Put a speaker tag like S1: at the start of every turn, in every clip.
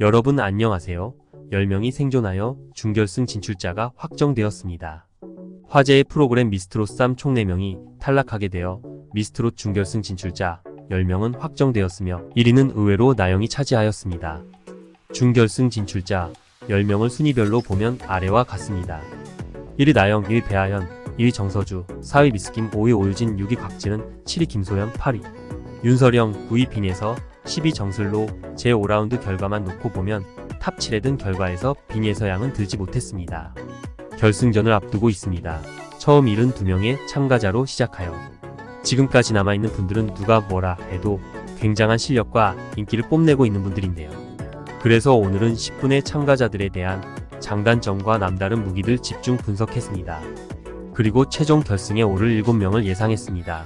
S1: 여러분 안녕하세요. 10명이 생존하여 준결승 진출자가 확정되었습니다. 화제의 프로그램 미스트롯 3 총 4명이 탈락하게 되어 미스트롯 준결승 진출자 10명은 확정되었으며 1위는 의외로 나영이 차지하였습니다. 준결승 진출자 10명을 순위별로 보면 아래와 같습니다. 1위 나영, 1위 배아연, 2위 정서주, 4위 미스김, 5위 오유진, 6위 곽지은, 7위 김소연, 8위 윤서령, 9위 빈에서 10위 정슬로 제 5라운드 결과만 놓고 보면 탑 7에 든 결과에서 빈에서 양은 들지 못했습니다. 결승전을 앞두고 있습니다. 처음 72명의 참가자로 시작하여 지금까지 남아있는 분들은 누가 뭐라 해도 굉장한 실력과 인기를 뽐내고 있는 분들인데요. 그래서 오늘은 10분의 참가자들에 대한 장단점과 남다른 무기들 집중 분석했습니다. 그리고 최종 결승에 오를 7명을 예상했습니다.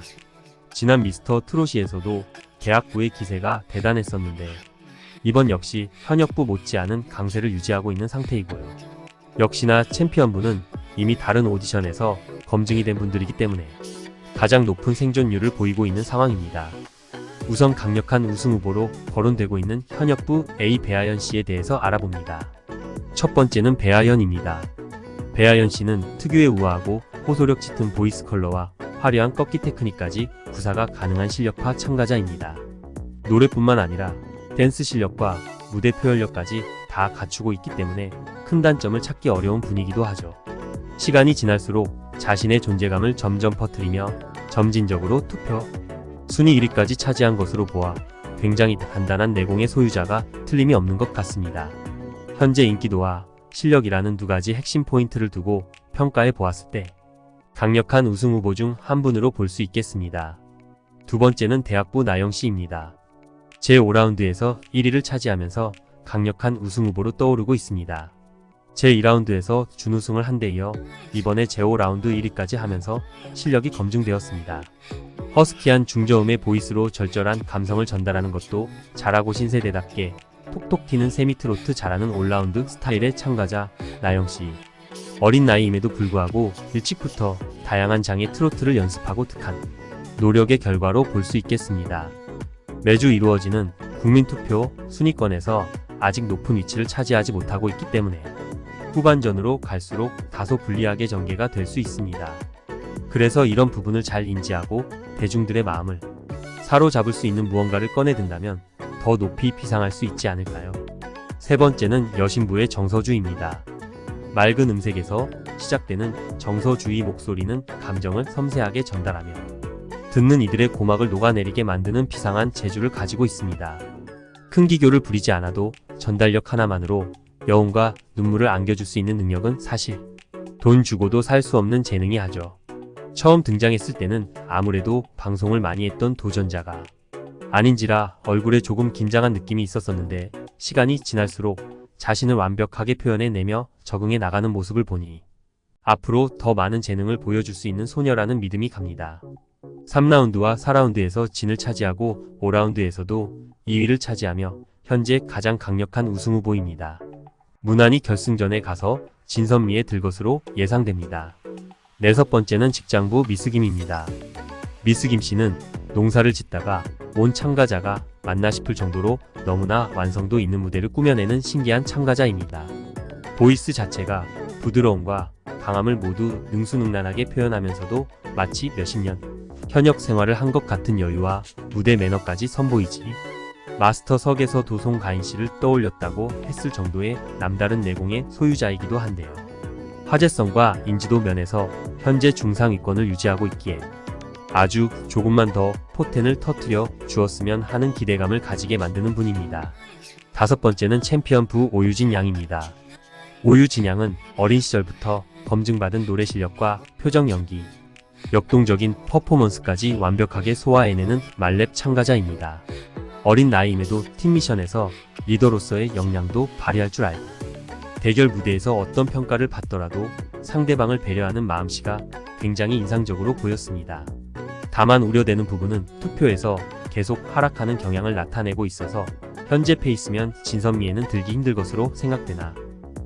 S1: 지난 미스터 트롯이에서도 대학부의 기세가 대단했었는데 이번 역시 현역부 못지않은 강세를 유지하고 있는 상태이고요. 역시나 챔피언부는 이미 다른 오디션에서 검증이 된 분들이기 때문에 가장 높은 생존율을 보이고 있는 상황입니다. 우선 강력한 우승 후보로 거론되고 있는 현역부 A 배아연 씨에 대해서 알아봅니다. 첫 번째는 배아연입니다. 배아연 씨는 특유의 우아하고 호소력 짙은 보이스 컬러와 화려한 꺾기 테크닉까지 구사가 가능한 실력파 참가자입니다. 노래뿐만 아니라 댄스 실력과 무대 표현력까지 다 갖추고 있기 때문에 큰 단점을 찾기 어려운 분위기도 하죠. 시간이 지날수록 자신의 존재감을 점점 퍼뜨리며 점진적으로 투표, 순위 1위까지 차지한 것으로 보아 굉장히 단단한 내공의 소유자가 틀림이 없는 것 같습니다. 현재 인기도와 실력이라는 두 가지 핵심 포인트를 두고 평가해 보았을 때 강력한 우승 후보 중 한 분으로 볼 수 있겠습니다. 두 번째는 대학부 나영 씨입니다. 제5라운드에서 1위를 차지하면서 강력한 우승 후보로 떠오르고 있습니다. 제2라운드에서 준우승을 한 데 이어 이번에 제5라운드 1위까지 하면서 실력이 검증되었습니다. 허스키한 중저음의 보이스로 절절한 감성을 전달하는 것도 잘하고 신세대답게 톡톡 튀는 세미트로트 잘하는 올라운드 스타일의 참가자 나영씨. 어린 나이임에도 불구하고 일찍부터 다양한 장의 트로트를 연습하고 득한 노력의 결과로 볼 수 있겠습니다. 매주 이루어지는 국민투표 순위권에서 아직 높은 위치를 차지하지 못하고 있기 때문에 후반전으로 갈수록 다소 불리하게 전개가 될 수 있습니다. 그래서 이런 부분을 잘 인지하고 대중들의 마음을 사로잡을 수 있는 무언가를 꺼내든다면 더 높이 비상할 수 있지 않을까요? 세 번째는 여신부의 정서주입니다. 맑은 음색에서 시작되는 정서주의 목소리는 감정을 섬세하게 전달하며 듣는 이들의 고막을 녹아내리게 만드는 비상한 재주를 가지고 있습니다. 큰 기교를 부리지 않아도 전달력 하나만으로 여운과 눈물을 안겨줄 수 있는 능력은 사실 돈 주고도 살 수 없는 재능이 하죠. 처음 등장했을 때는 아무래도 방송을 많이 했던 도전자가 아닌지라 얼굴에 조금 긴장한 느낌이 있었었는데 시간이 지날수록 자신을 완벽하게 표현해내며 적응해 나가는 모습을 보니 앞으로 더 많은 재능을 보여줄 수 있는 소녀라는 믿음이 갑니다. 3라운드와 4라운드에서 진을 차지하고 5라운드에서도 2위를 차지하며 현재 가장 강력한 우승 후보입니다. 무난히 결승전에 가서 진선미에 들 것으로 예상됩니다. 네섯 번째는 직장부 미스김입니다. 미스김 씨는 농사를 짓다가 온 참가자가 맞나 싶을 정도로 너무나 완성도 있는 무대를 꾸며내는 신기한 참가자입니다. 보이스 자체가 부드러움과 강함을 모두 능수능란하게 표현하면서도 마치 몇십 년 현역 생활을 한 것 같은 여유와 무대 매너까지 선보이지 마스터석에서 도송 가인 씨를 떠올렸다고 했을 정도의 남다른 내공의 소유자이기도 한데요. 화제성과 인지도 면에서 현재 중상위권을 유지하고 있기에 아주 조금만 더 포텐을 터트려 주었으면 하는 기대감을 가지게 만드는 분입니다. 다섯 번째는 챔피언 부 오유진 양입니다. 오유진 양은 어린 시절부터 검증받은 노래 실력과 표정 연기, 역동적인 퍼포먼스까지 완벽하게 소화해내는 말렙 참가자입니다. 어린 나이임에도 팀 미션에서 리더로서의 역량도 발휘할 줄 알고 대결 무대에서 어떤 평가를 받더라도 상대방을 배려하는 마음씨가 굉장히 인상적으로 보였습니다. 다만 우려되는 부분은 투표에서 계속 하락하는 경향을 나타내고 있어서 현재 페이스면 진선미에는 들기 힘들 것으로 생각되나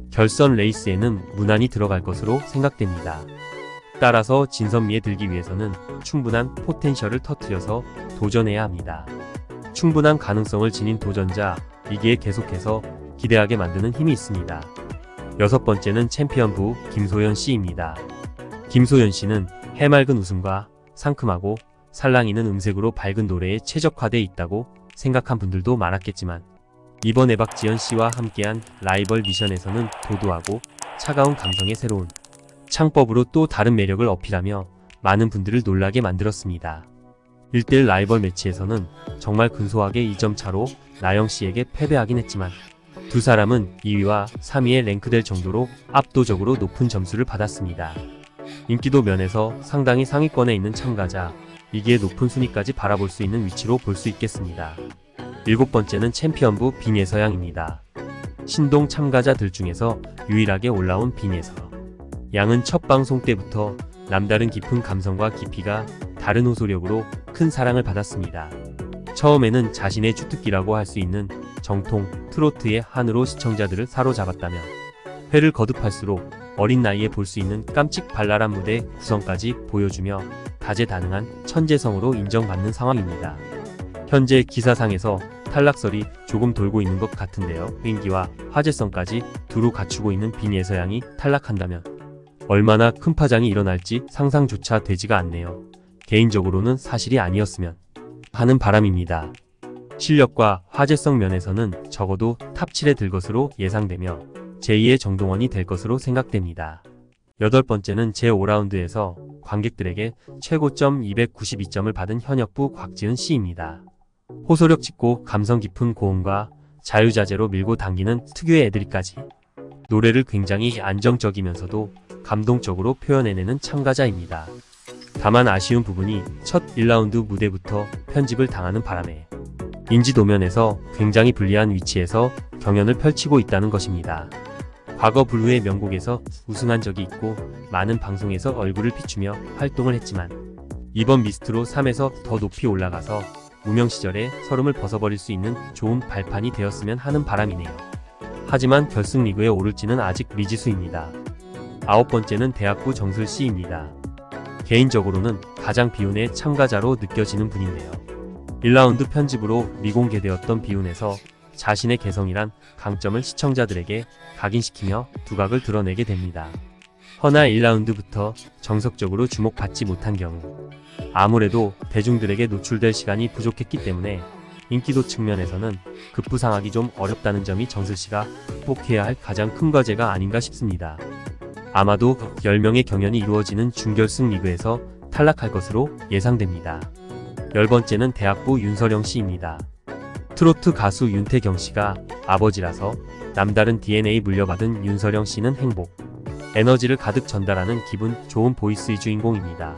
S1: 결선 레이스에는 무난히 들어갈 것으로 생각됩니다. 따라서 진선미에 들기 위해서는 충분한 포텐셜을 터트려서 도전해야 합니다. 충분한 가능성을 지닌 도전자 이기에 계속해서 기대하게 만드는 힘이 있습니다. 여섯 번째는 챔피언부 김소연 씨입니다. 김소연 씨는 해맑은 웃음과 상큼하고 살랑이는 음색으로 밝은 노래에 최적화돼 있다고 생각한 분들도 많았겠지만 이번 에박지연 씨와 함께한 라이벌 미션에서는 도도하고 차가운 감성의 새로운 창법으로 또 다른 매력을 어필하며 많은 분들을 놀라게 만들었습니다. 1대1 라이벌 매치에서는 정말 근소하게 2점 차로 나영 씨에게 패배하긴 했지만 두 사람은 2위와 3위에 랭크될 정도로 압도적으로 높은 점수를 받았습니다. 인기도 면에서 상당히 상위권에 있는 참가자, 이기에 높은 순위까지 바라볼 수 있는 위치로 볼 수 있겠습니다. 일곱 번째는 챔피언부 빈예서양입니다. 신동 참가자들 중에서 유일하게 올라온 빈예서. 양은 첫 방송 때부터 남다른 깊은 감성과 깊이가 다른 호소력으로 큰 사랑을 받았습니다. 처음에는 자신의 주특기라고 할 수 있는 정통 트로트의 한으로 시청자들을 사로잡았다면 회를 거듭할수록 어린 나이에 볼 수 있는 깜찍 발랄한 무대 구성까지 보여주며 다재다능한 천재성으로 인정받는 상황입니다. 현재 기사상에서 탈락설이 조금 돌고 있는 것 같은데요. 인기와 화제성까지 두루 갖추고 있는 빈예서양이 탈락한다면 얼마나 큰 파장이 일어날지 상상조차 되지가 않네요. 개인적으로는 사실이 아니었으면 하는 바람입니다. 실력과 화제성 면에서는 적어도 탑 7에 들 것으로 예상되며 제2의 정동원이 될 것으로 생각됩니다. 여덟 번째는 제5라운드에서 관객들에게 최고점 292점을 받은 현역부 곽지은 씨입니다. 호소력 짙고 감성 깊은 고음과 자유자재로 밀고 당기는 특유의 애드립까지 노래를 굉장히 안정적이면서도 감동적으로 표현해내는 참가자입니다. 다만 아쉬운 부분이 첫 1라운드 무대부터 편집을 당하는 바람에 인지도면에서 굉장히 불리한 위치에서 경연을 펼치고 있다는 것입니다. 과거 블루의 명곡에서 우승한 적이 있고 많은 방송에서 얼굴을 비추며 활동을 했지만 이번 미스트로 3에서 더 높이 올라가서 무명 시절에 서름을 벗어버릴 수 있는 좋은 발판이 되었으면 하는 바람이네요. 하지만 결승 리그에 오를지는 아직 미지수입니다. 아홉 번째는 대학부 정슬 씨입니다. 개인적으로는 가장 비운의 참가자로 느껴지는 분인데요. 1라운드 편집으로 미공개되었던 비운에서 자신의 개성이란 강점을 시청자들에게 각인시키며 두각을 드러내게 됩니다. 허나 1라운드부터 정석적으로 주목받지 못한 경우 아무래도 대중들에게 노출될 시간이 부족했기 때문에 인기도 측면에서는 급부상하기 좀 어렵다는 점이 정슬 씨가 극복해야 할 가장 큰 과제가 아닌가 싶습니다. 아마도 10명의 경연이 이루어지는 준결승 리그에서 탈락할 것으로 예상됩니다. 열 번째는 대학부 윤서령 씨입니다. 트로트 가수 윤태경 씨가 아버지라서 남다른 DNA 물려받은 윤서령 씨는 행복, 에너지를 가득 전달하는 기분 좋은 보이스의 주인공입니다.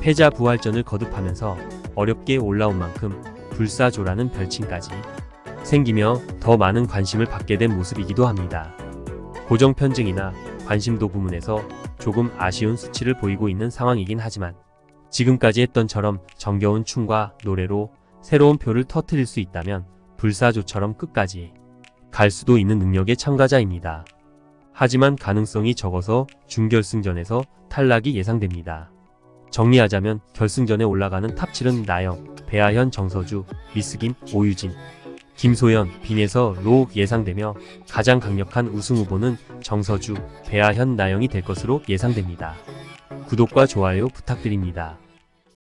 S1: 패자 부활전을 거듭하면서 어렵게 올라온 만큼 불사조라는 별칭까지 생기며 더 많은 관심을 받게 된 모습이기도 합니다. 고정 편증이나 관심도 부문에서 조금 아쉬운 수치를 보이고 있는 상황이긴 하지만 지금까지 했던 처럼 정겨운 춤과 노래로 새로운 표를 터트릴 수 있다면 불사조처럼 끝까지 갈 수도 있는 능력의 참가자입니다. 하지만 가능성이 적어서 준결승전에서 탈락이 예상됩니다. 정리하자면 결승전에 올라가는 탑7은 나영, 배아현, 정서주, 미스김, 오유진, 김소연, 빈에서 로 예상되며 가장 강력한 우승 후보는 정서주, 배아현, 나영이 될 것으로 예상됩니다. 구독과 좋아요 부탁드립니다.